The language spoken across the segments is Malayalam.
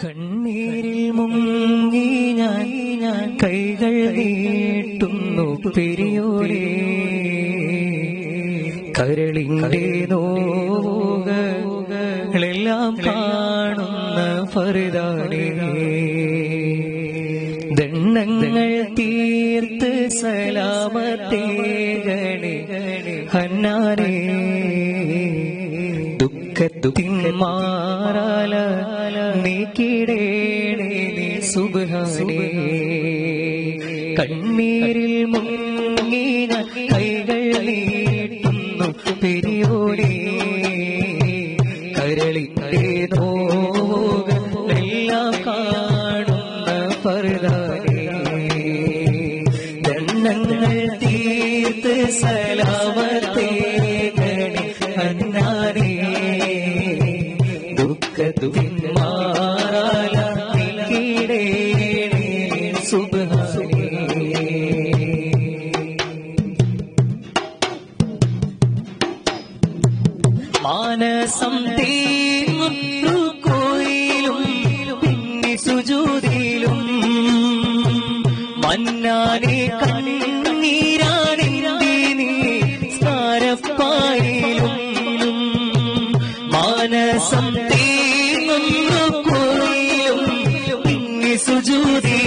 കണ്ണീരിൽ മുങ്ങി ഞാൻ ഞാൻ കൈകൾ നീട്ടുന്നു പെരിയോരേ കരളിന്റെ നോവുകളെല്ലാം കാണുന്ന ഫറുദാനേ ദണ്ണങ്ങൾ തീർത്ത് സലാമത്തേകണേ ഹന്നാരേ ദുഃഖത്തിൻ മാറാല നീക്കിടേണേ നീ സുബാനേ കണ്ണീരിൽ മുങ്ങിന കൈകൾ നീട്ടുന്നു പെരിയോടെ കരളിന്റെ നോവുകളെല്ലാം കാണുന്ന പറുതാനേ തീർത്ത് സലാമത്തേകണേ മാനസം തീർന്നും റുക്കോയിലും പിന്നെ സുജൂതിയിലും. മന്നാനെ കണ്ണീരാണിന്റെ നിസ്കാരപ്പായിലും മാനസം തീർന്നും റുക്കോയിലും പിന്നെ സുജൂതിയിലും.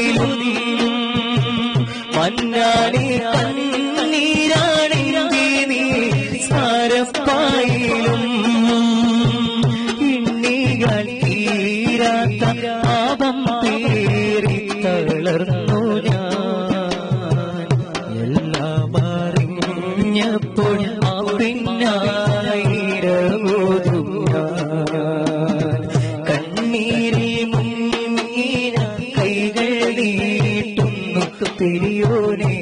പെരിയോനേ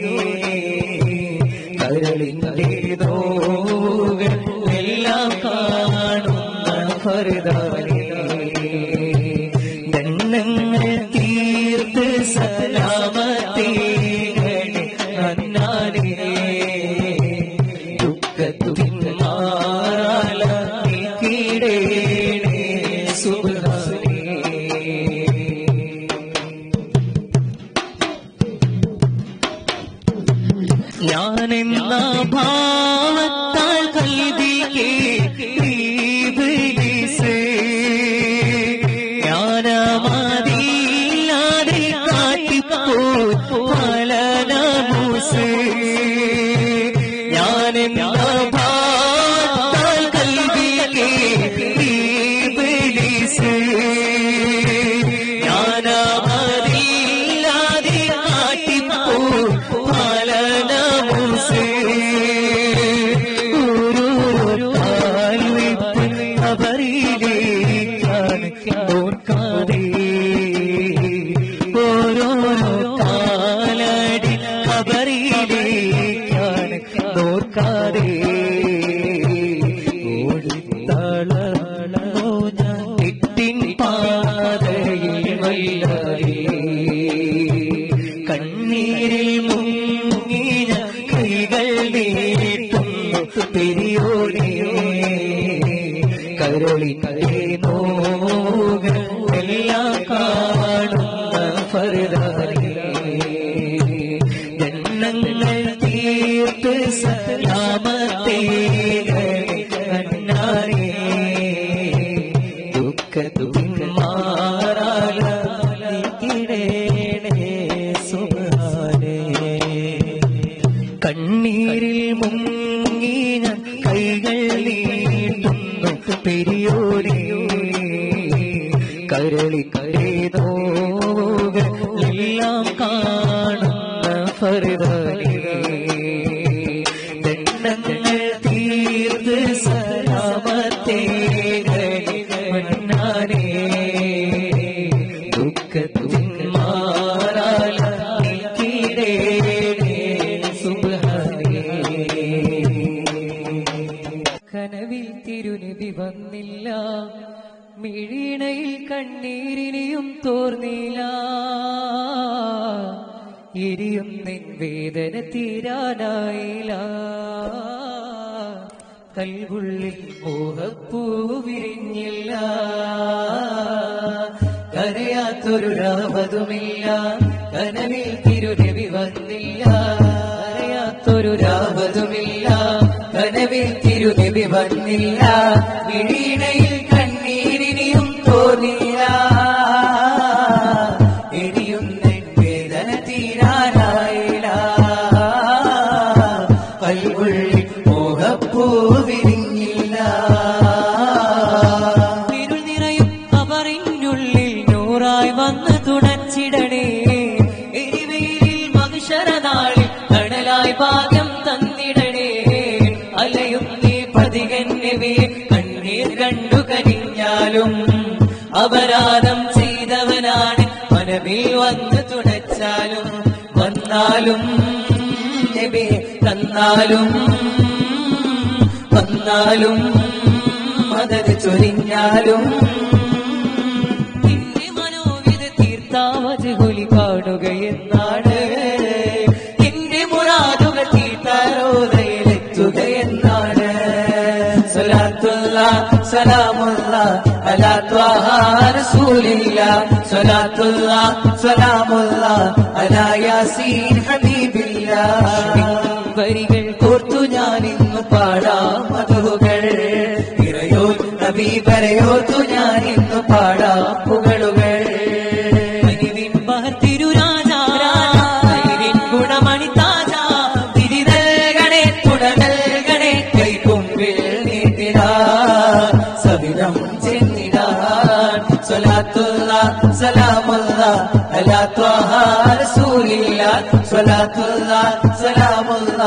കരളിന്റെ നോവുകൾ എല്ലാം കാണുന്ന ഫറുദാനേ ദണ്ണങ്ങൾ തീർത്ത് സലാമത്തേകണേ പെരിയോരേ കരളി കരേതോകൾ എല്ലാം കാണുന്ന ഫറുദാനേ മിഴീണയിൽ കണ്ണീരിനിയും തോർന്നില്ല ഇരിയും നിൻ വേദന തീരാനായില്ല കൽവുള്ളിൽ മോഹപ്പൂ വിരിഞ്ഞില്ല. കരയാത്തൊരു രാവതുമില്ല. കനവിൽ തിരുരവി വന്നില്ല. കരയാത്തൊരു രാവതുമില്ല. കനവിൽ തിരുരവി വന്നില്ല. ഇടീണയിൽ കണ്ടു കഴിഞ്ഞാലും അപരാധം ചെയ്തവനാണ്. മനവിൽ വന്ന് തുടച്ചാലും വന്നാലും നബി തന്നാലും വന്നാലും മതത് ചൊരിഞ്ഞാലും سلام الله على طه رسول الله صلاة الله سلام الله على ياسين حبيب الله വരികൾ കോർത്തു ഞാൻ ഇന്ന് പാടാം മധുകൾ ഇറയോർ നബീബരയോർത്തു ഞാൻ ഇന്ന് പാടാം പുകളുകൾ സലാമുള്ള റസൂലില്ല സലാത്തുള്ള സലാമുള്ള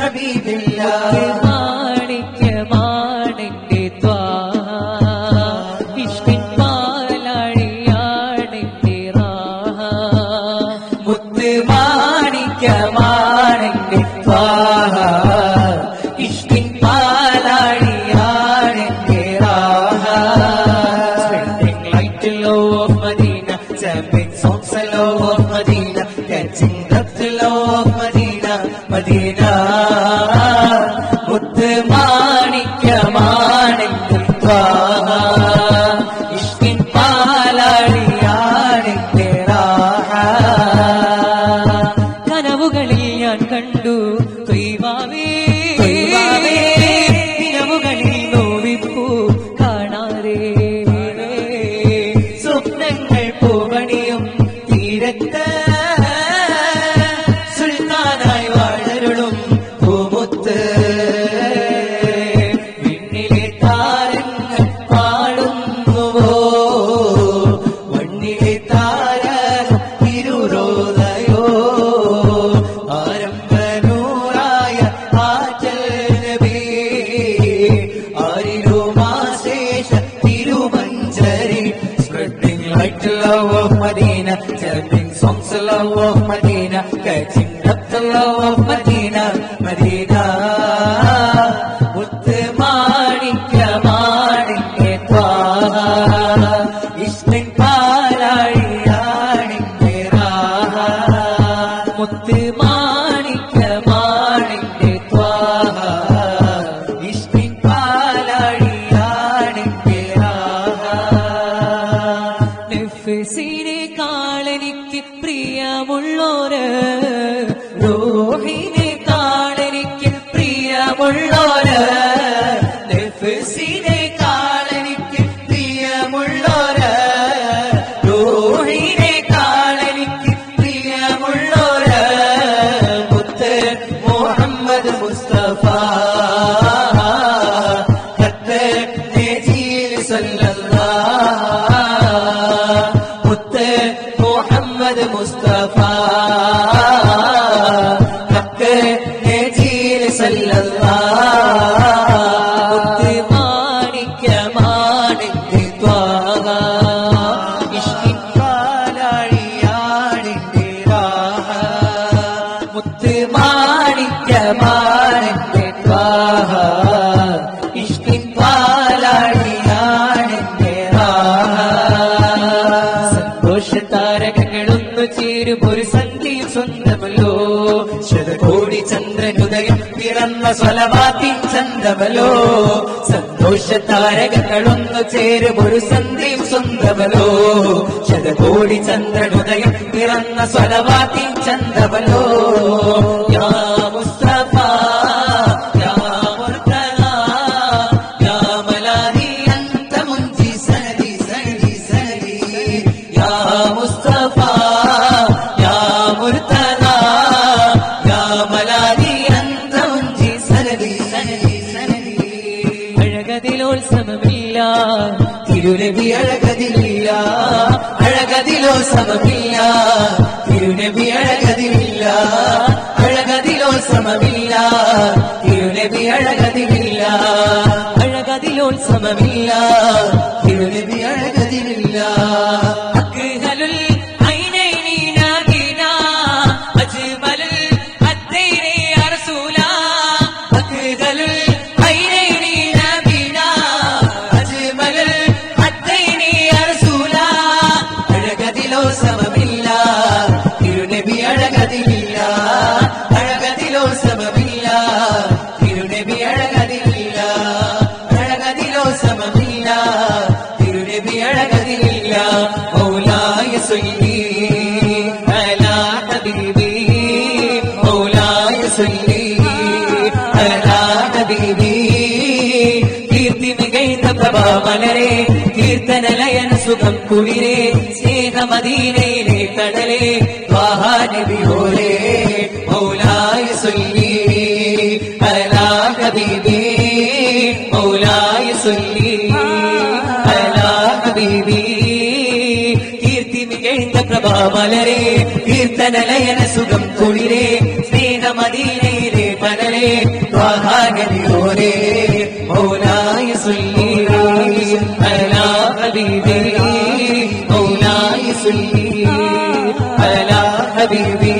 ഹബീബില്ല. ഞാൻ കണ്ടു Muhammad محمد مصطفى. ഹൃദയം പിറന്ന സ്വലവാത്തി ചന്തവലോ സന്തോഷ താരകങ്ങളൊന്നു ഒരു സന്ധി സ്വന്തവലോ. ശതകോടി ചന്ദ്രനുദയം പിറന്ന സ്വലവാത്തി ചന്തവലോ തിരുനബി അഴകതിലില്ല സമമില്ല. തിരുനബി അഴകതിലില്ല സമമില്ല. തിരുനബി അഴകതിലില്ല സമമില്ല. തിരുനബി അഴകതിലില്ല. മൗലായ സൊല്ലി അലാ ഹബീബി മൗലായ സൊല്ലി അലാ ഹബീബി. കീർത്തി മികൈന്ന പ്രഭാമലരെ കീർത്തനലയന സുഖം കുളിരെ സ്നേഹമദീനയിലെ കടലെ വാഹാനബിയോരെ മൗലായ സൊല്ലി അലാ ഹബീബി. കീർത്തി പ്രഭാ പ്രഭാമലരെ കീർത്തനലയന സുഖം കുളിരേ സ്നേഹമദീനയിലെ കടലെ വാഹാനബിയോരെ മൗലായ സൊല്ലി അലാ ഹബീബി മൗലായ സൊല്ലി അലാ ഹബീബി